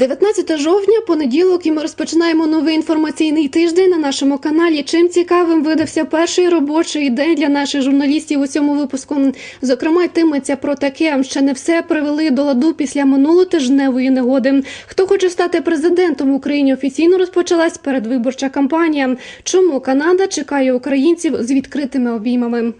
19 жовтня, понеділок, і ми розпочинаємо новий інформаційний тиждень на нашому каналі. Чим цікавим видався перший робочий день для наших журналістів у цьому випуску. Зокрема, йтиметься про таке, ще не все привели до ладу після минулотижневої негоди. Хто хоче стати президентом в Україні? Офіційно розпочалась передвиборча кампанія. Чому Канада чекає українців з відкритими обіймами?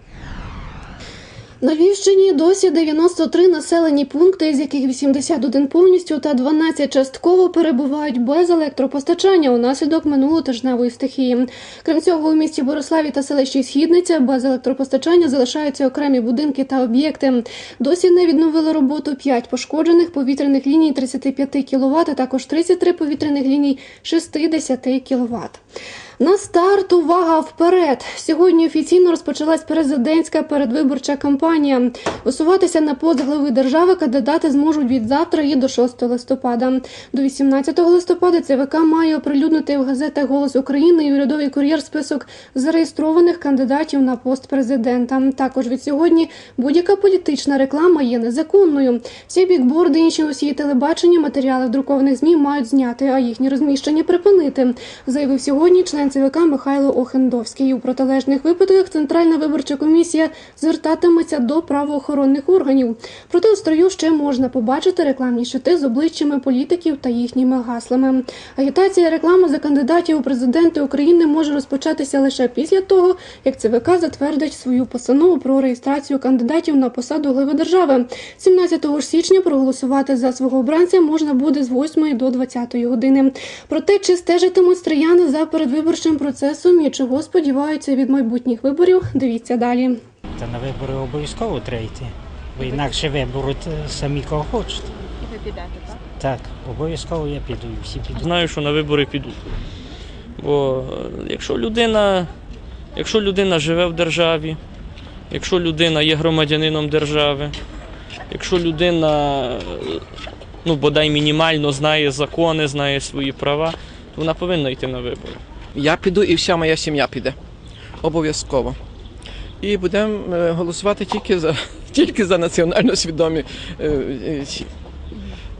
На Львівщині досі 93 населені пункти, з яких 81 повністю та 12 частково перебувають без електропостачання унаслідок минулотижневої стихії. Крім цього, у місті Бориславі та селищі Східниця без електропостачання залишаються окремі будинки та об'єкти. Досі не відновили роботу 5 пошкоджених повітряних ліній 35 кВт, а також 33 повітряних ліній 60 кВт. На старт увага вперед. Сьогодні офіційно розпочалась президентська передвиборча кампанія. Висуватися на пост глави держави кандидати зможуть від завтра і до 6 листопада. До 18 листопада ЦВК має оприлюднити в газетах Голос України і урядовий кур'єр список зареєстрованих кандидатів на пост президента. Також від сьогодні будь-яка політична реклама є незаконною. Всі бікборди, інші носії телебачення, матеріали в друкованих змі мають зняти, а їхні розміщення припинити. Заявив сьогодні член ЦВК Михайло Охендовський. У протилежних випадках Центральна виборча комісія звертатиметься до правоохоронних органів. Проте у строю ще можна побачити рекламні щити з обличчями політиків та їхніми гаслами. Агітація і реклама за кандидатів у президенти України може розпочатися лише після того, як ЦВК затвердить свою постанову про реєстрацію кандидатів на посаду глави держави. 17 січня проголосувати за свого обранця можна буде з 8 до 20 години. Проте чи стежитимуть стрияни за передвиборчим процесом і чого сподіваються від майбутніх виборів? Дивіться далі. Та на вибори обов'язково треба йти, бо інакше виберуть е, самі кого хочуть. І ви підете, так? Так, обов'язково я піду і всі підуть. Знаю, що на вибори підуть. Бо е, якщо людина, якщо людина живе в державі, якщо людина є громадянином держави, якщо людина е, ну, бодай мінімально знає закони, знає свої права, то вона повинна йти на вибори. Я піду і вся моя сім'я піде. Обов'язково. І будемо е, голосувати тільки за, тільки за національно свідомі е,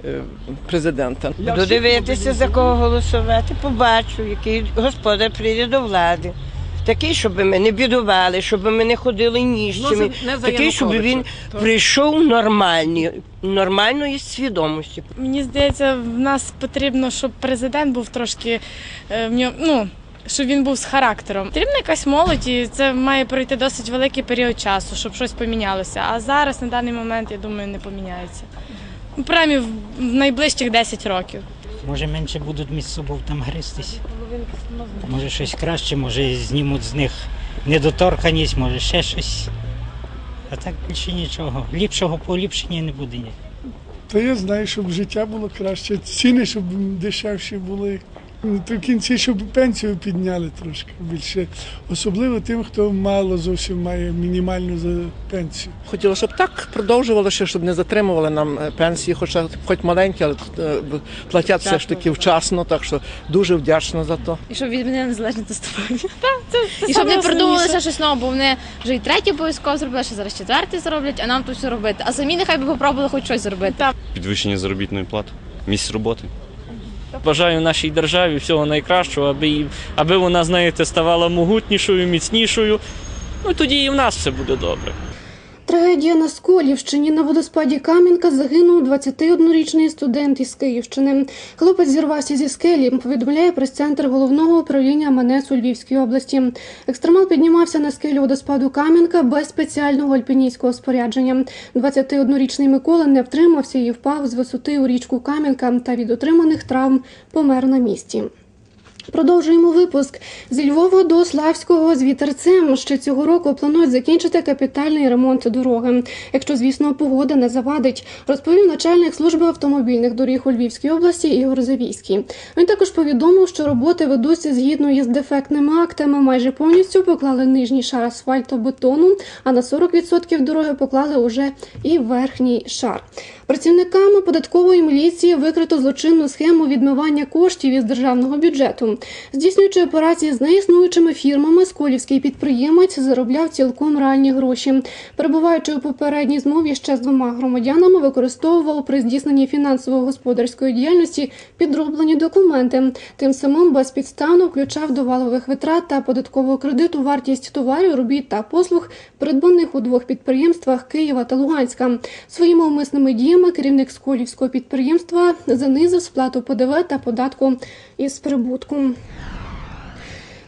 е, президента. Буду дивитися, за кого голосувати, побачу, який господар прийде до влади. Такий, щоб ми не бідували, щоб ми не ходили ніжчими. Такий, щоб він прийшов нормальний, нормальної свідомості. Мені здається, в нас потрібно, щоб президент був трошки в ньому, ну. Щоб він був з характером. Потрібна якась молодь, і це має пройти досить великий період часу, щоб щось помінялося. А зараз на даний момент, я думаю, не поміняється. Ну, принаймні, в найближчих 10 років. Може менше будуть між собою там гристись. Може щось краще, може знімуть з них недоторканість, може ще щось. А так більше нічого. Ліпшого поліпшення не буде. ні. Та я знаю, щоб життя було краще, ціни, щоб дешевші були. Ну, То кінці, щоб пенсію підняли трошки більше. Особливо тим, хто мало зовсім має мінімальну за пенсію. Хотіла, щоб так продовжувалося, щоб не затримували нам е, пенсії, хоча хоч маленькі, але е, платять все ж таки вчасно, так що дуже вдячна за то. І щоб від мене незалежно тестування. Це І щоб не саме щось нове, бо вони вже і третій обов'язково зробили, ще зараз четвертий зроблять, а нам тут все робити. А самі нехай би попробували хоч щось зробити. Так. підвищення заробітної плати, місць роботи. Бажаю нашій державі всього найкращого, аби, аби вона, знаєте, ставала могутнішою, міцнішою. Ну тоді і в нас все буде добре. Трагедія на Сколівщині на водоспаді Кам'янка загинув 21-річний студент із Київщини. Хлопець зірвався зі скелі. Повідомляє прес-центр головного управління МНС у Львівській області. Екстремал піднімався на скелю водоспаду Кам'янка без спеціального альпіністського спорядження. 21-річний Микола не втримався і впав з висоти у річку Кам'янка та від отриманих травм помер на місці. Продовжуємо випуск з Львова до Славського з вітерцем. Ще цього року планують закінчити капітальний ремонт дороги. Якщо, звісно, погода не завадить, розповів начальник служби автомобільних доріг у Львівській області Ігор Завійський. Він також повідомив, що роботи ведуться згідно із дефектними актами. Майже повністю поклали нижній шар асфальтобетону, а на 40% дороги поклали уже і верхній шар. Працівниками податкової міліції викрито злочинну схему відмивання коштів із державного бюджету. Здійснюючи операції з неіснуючими фірмами, сколівський підприємець заробляв цілком реальні гроші. Перебуваючи у попередній змові ще з двома громадянами, використовував при здійсненні фінансово-господарської діяльності підроблені документи. Тим самим безпідставно включав до валових витрат та податкового кредиту вартість товарів, робіт та послуг, придбаних у двох підприємствах Києва та Луганська. Своїми умисними діями керівник Сколівського підприємства занизив сплату ПДВ та податку із прибутку.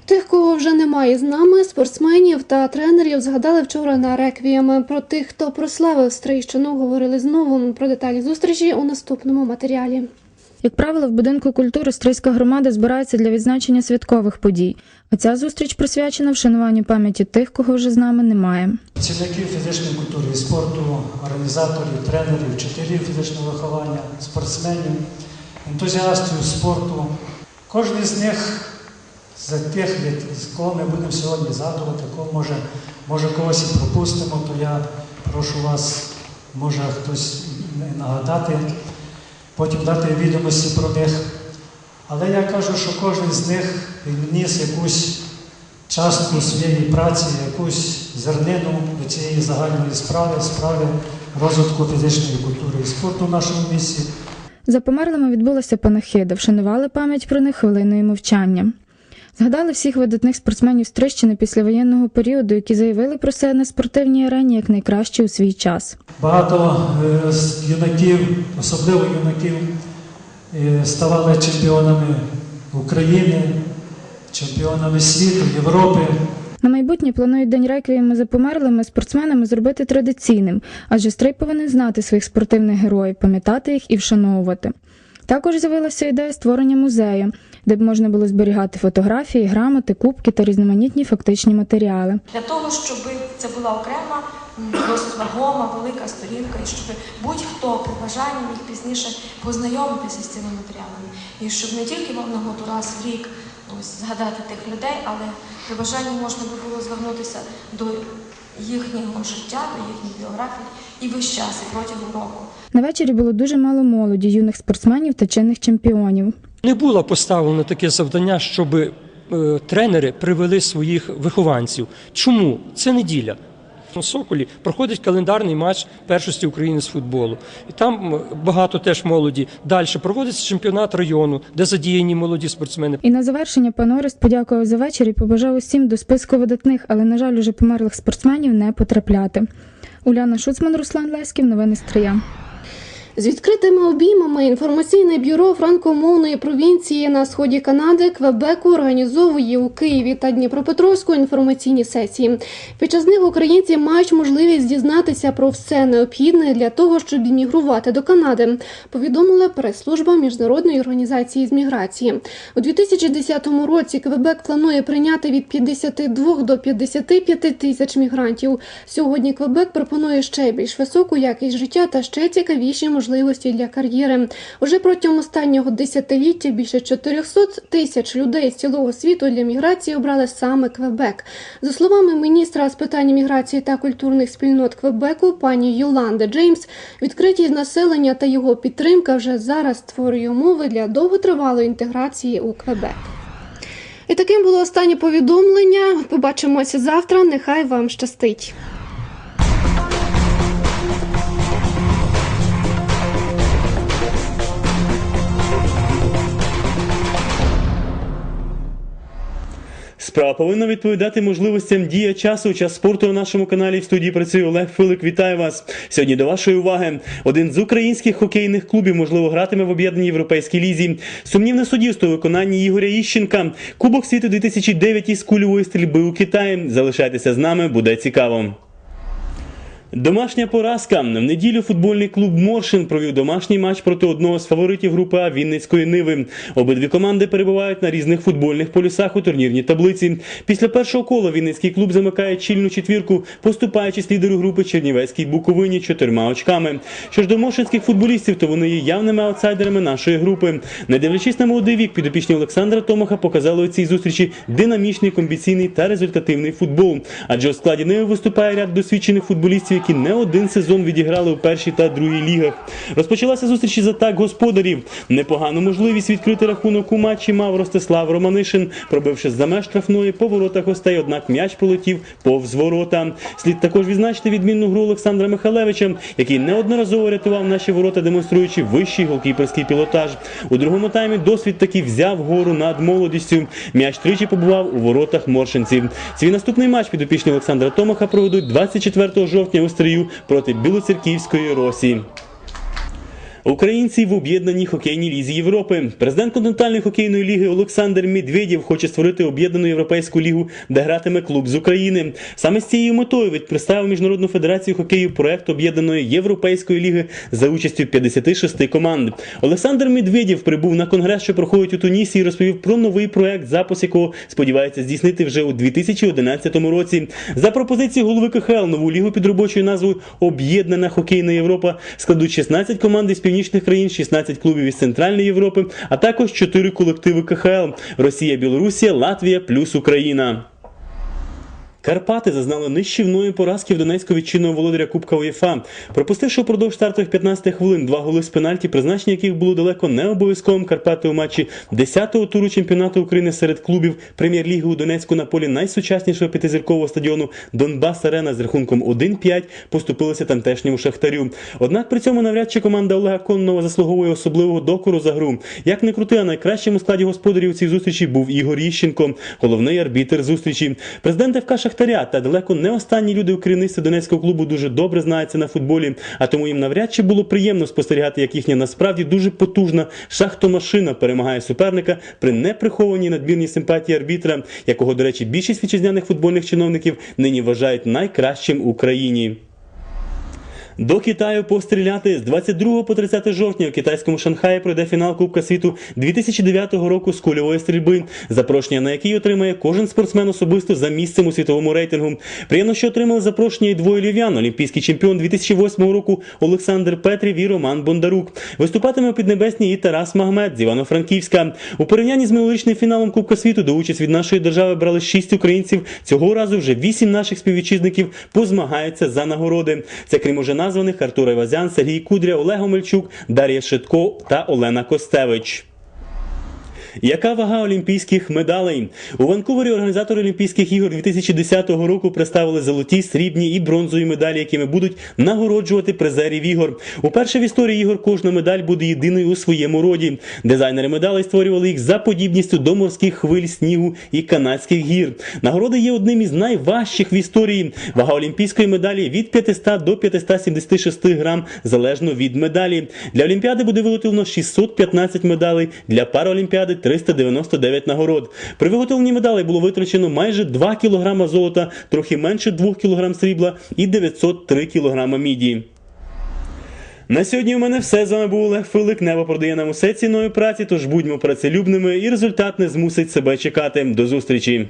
Тих, кого вже немає з нами, спортсменів та тренерів згадали вчора на реквієм. Про тих, хто прославив Стрийщину, говорили знову. Про деталі зустрічі у наступному матеріалі. Як правило, в будинку культури стрийська громада збирається для відзначення святкових подій. А ця зустріч присвячена вшануванню пам'яті тих, кого вже з нами немає. Працівників фізичної культури і спорту, організаторів, тренерів, вчителів фізичного виховання, спортсменів, ентузіастів спорту. Кожен з них за тих, кого ми будемо сьогодні згадувати, кого може, може когось і пропустимо, то я прошу вас, може хтось нагадати, потім дати відомості про них. Але я кажу, що кожен з них вніс якусь частку своєї праці, якусь зернину до цієї загальної справи, справи розвитку фізичної культури і спорту в нашому місті. За померлими відбулася панахида, вшанували пам'ять про них хвилиною мовчання. Згадали всіх видатних спортсменів Стрищини післявоєнного періоду, які заявили про себе на спортивній арені як найкращі у свій час. Багато е, з юнаків, особливо юнаків, е, ставали чемпіонами України, чемпіонами світу, Європи. На майбутнє планують день реквієму за померлими спортсменами зробити традиційним, адже стрий повинен знати своїх спортивних героїв, пам'ятати їх і вшановувати. Також з'явилася ідея створення музею, де б можна було зберігати фотографії, грамоти, кубки та різноманітні фактичні матеріали. для того, щоб це була окрема, досить вагома, велика сторінка, і щоб будь-хто при бажанні міг пізніше познайомитися з цими матеріалами. І щоб не тільки нагоду раз в рік ось, згадати тих людей, але при бажанні можна би було звернутися до їхнього життя, до їхніх біографій і весь час, і протягом року. На вечорі було дуже мало молоді, юних спортсменів та чинних чемпіонів. Не було поставлено таке завдання, щоб е, тренери привели своїх вихованців. Чому? Це неділя. У Соколі проходить календарний матч першості України з футболу. І там багато теж молоді. Далі проводиться чемпіонат району, де задіяні молоді спортсмени. І на завершення пан Орест подякував за вечір і побажав усім до списку видатних, але, на жаль, уже померлих спортсменів не потрапляти. Уляна Шуцман, Руслан Леськів, новини Стрия. З відкритими обіймами інформаційне бюро франкомовної провінції на сході Канади Квебеку організовує у Києві та Дніпропетровську інформаційні сесії. Під час них українці мають можливість дізнатися про все необхідне для того, щоб іммігрувати до Канади. Повідомила прес-служба міжнародної організації з міграції. У 2010 році Квебек планує прийняти від 52 до 55 тисяч мігрантів. Сьогодні Квебек пропонує ще більш високу якість життя та ще цікавіші можливості для кар'єри. Уже протягом останнього десятиліття більше 400 тисяч людей з цілого світу для міграції обрали саме Квебек. За словами міністра з питань міграції та культурних спільнот Квебеку, пані Йоланди Джеймс, відкритість населення та його підтримка вже зараз створює умови для довготривалої інтеграції у Квебек. І таким було останнє повідомлення. Побачимося завтра. Нехай вам щастить. Справа повинна відповідати можливостям дія часу. Час спорту на нашому каналі в студії працює Олег Филик. Вітаю вас сьогодні. До вашої уваги один з українських хокейних клубів можливо гратиме в об'єднаній європейській лізі. Сумнівне судівство у виконанні Ігоря Іщенка. Кубок світу 2009 із кульової стрільби у Китаї. Залишайтеся з нами, буде цікаво. Домашня поразка. В неділю футбольний клуб Моршин провів домашній матч проти одного з фаворитів групи А Вінницької Ниви. Обидві команди перебувають на різних футбольних полюсах у турнірній таблиці. Після першого кола Вінницький клуб замикає чільну четвірку, поступаючись лідеру групи Чернівецькій Буковині чотирма очками. Що ж до моршинських футболістів, то вони є явними аутсайдерами нашої групи. Не дивлячись на молодий вік, підопічні Олександра Томаха показали у цій зустрічі динамічний, комбіційний та результативний футбол. Адже у складі Ниви виступає ряд досвідчених футболістів, які не один сезон відіграли у першій та другій лігах. Розпочалася зустріч із атак господарів. Непогану можливість відкрити рахунок у матчі мав Ростислав Романишин, пробивши за меж штрафної по воротах гостей, однак м'яч полетів повз ворота. Слід також відзначити відмінну гру Олександра Михалевича, який неодноразово рятував наші ворота, демонструючи вищий голкіперський пілотаж. У другому таймі досвід таки взяв гору над молодістю. М'яч тричі побував у воротах моршинців. Свій наступний матч підопічні Олександра Томаха проведуть 24 жовтня у Стрию проти Білоцерківської Росії. Українці в об'єднаній хокейній лізі Європи. Президент континентальної хокейної ліги Олександр Медведєв хоче створити об'єднану європейську лігу, де гратиме клуб з України. Саме з цією метою він представив міжнародну федерацію хокею проект об'єднаної європейської ліги за участю 56 команд. Олександр Медведєв прибув на конгрес, що проходить у Тунісі, і розповів про новий проект, запуск якого сподівається здійснити вже у 2011 році. За пропозицією голови КХЛ нову лігу під робочою назвою Об'єднана хокейна Європа складуть 16 команд із північних країн, 16 клубів із Центральної Європи, а також 4 колективи КХЛ: Росія, Білорусія, Латвія плюс Україна. Карпати зазнали нищівної поразки в Донецьку від чинного володаря Кубка УЄФА. Пропустивши впродовж стартових 15 хвилин два голи з пенальті, призначення яких було далеко не обов'язковим Карпати у матчі 10-го туру чемпіонату України серед клубів прем'єр-ліги у Донецьку на полі найсучаснішого п'ятизіркового стадіону Донбас Арена з рахунком 1-5 поступилися тамтешньому шахтарю. Однак при цьому навряд чи команда Олега Коннова заслуговує особливого докору за гру. Як не крути, а найкращим у складі господарів цій зустрічі був Ігор Іщенко, головний арбітер зустрічі. Президент ФК Шахтаря та далеко не останні люди у керівництві Донецького клубу дуже добре знаються на футболі, а тому їм навряд чи було приємно спостерігати, як їхня насправді дуже потужна шахтомашина перемагає суперника при неприхованій надмірній симпатії арбітра, якого, до речі, більшість вітчизняних футбольних чиновників нині вважають найкращим у країні. До Китаю постріляти з 22 по 30 жовтня у китайському Шанхаї пройде фінал Кубка світу 2009 року з кульової стрільби, запрошення на який отримає кожен спортсмен особисто за місцем у світовому рейтингу. Приємно, що отримали запрошення і двоє львів'ян, олімпійський чемпіон 2008 року Олександр Петрів і Роман Бондарук. Виступатиме у Піднебесній і Тарас Магмед з Івано-Франківська. У порівнянні з минулорічним фіналом Кубка світу до участь від нашої держави брали 6 українців. Цього разу вже 8 наших співвітчизників позмагаються за нагороди. Це крім уже названих Артур Івазян, Сергій Кудря, Олег Омельчук, Дар'я Шитко та Олена Костевич. Яка вага олімпійських медалей? У Ванкувері організатори Олімпійських ігор 2010 року представили золоті, срібні і бронзові медалі, якими будуть нагороджувати призерів ігор. Уперше в історії ігор кожна медаль буде єдиною у своєму роді. Дизайнери медалей створювали їх за подібністю до морських хвиль, снігу і канадських гір. Нагороди є одним із найважчих в історії. Вага олімпійської медалі від 500 до 576 грам залежно від медалі. Для Олімпіади буде виготовлено 615 медалей, для Параолімпіади 399 нагород. При виготовленні медалей було витрачено майже 2 кг золота, трохи менше 2 кг срібла і 903 кг міді. На сьогодні у мене все. З вами був Олег Филик. Небо продає нам усе ціною праці, тож будьмо працелюбними і результат не змусить себе чекати. До зустрічі!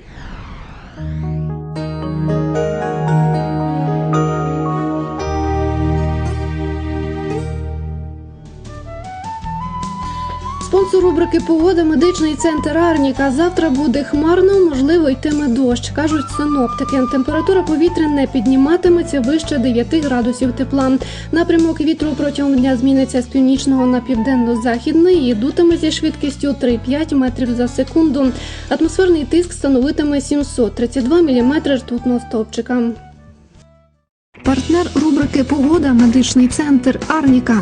Спонсор рубрики Погода медичний центр Арніка. Завтра буде хмарно, можливо, йтиме дощ. кажуть синоптики. Температура повітря не підніматиметься вище 9 градусів тепла. Напрямок вітру протягом дня зміниться з північного на південно-західний і дутиме зі швидкістю 3-5 метрів за секунду. Атмосферний тиск становитиме 732 мм ртутного стовпчика. Партнер рубрики Погода медичний центр Арніка.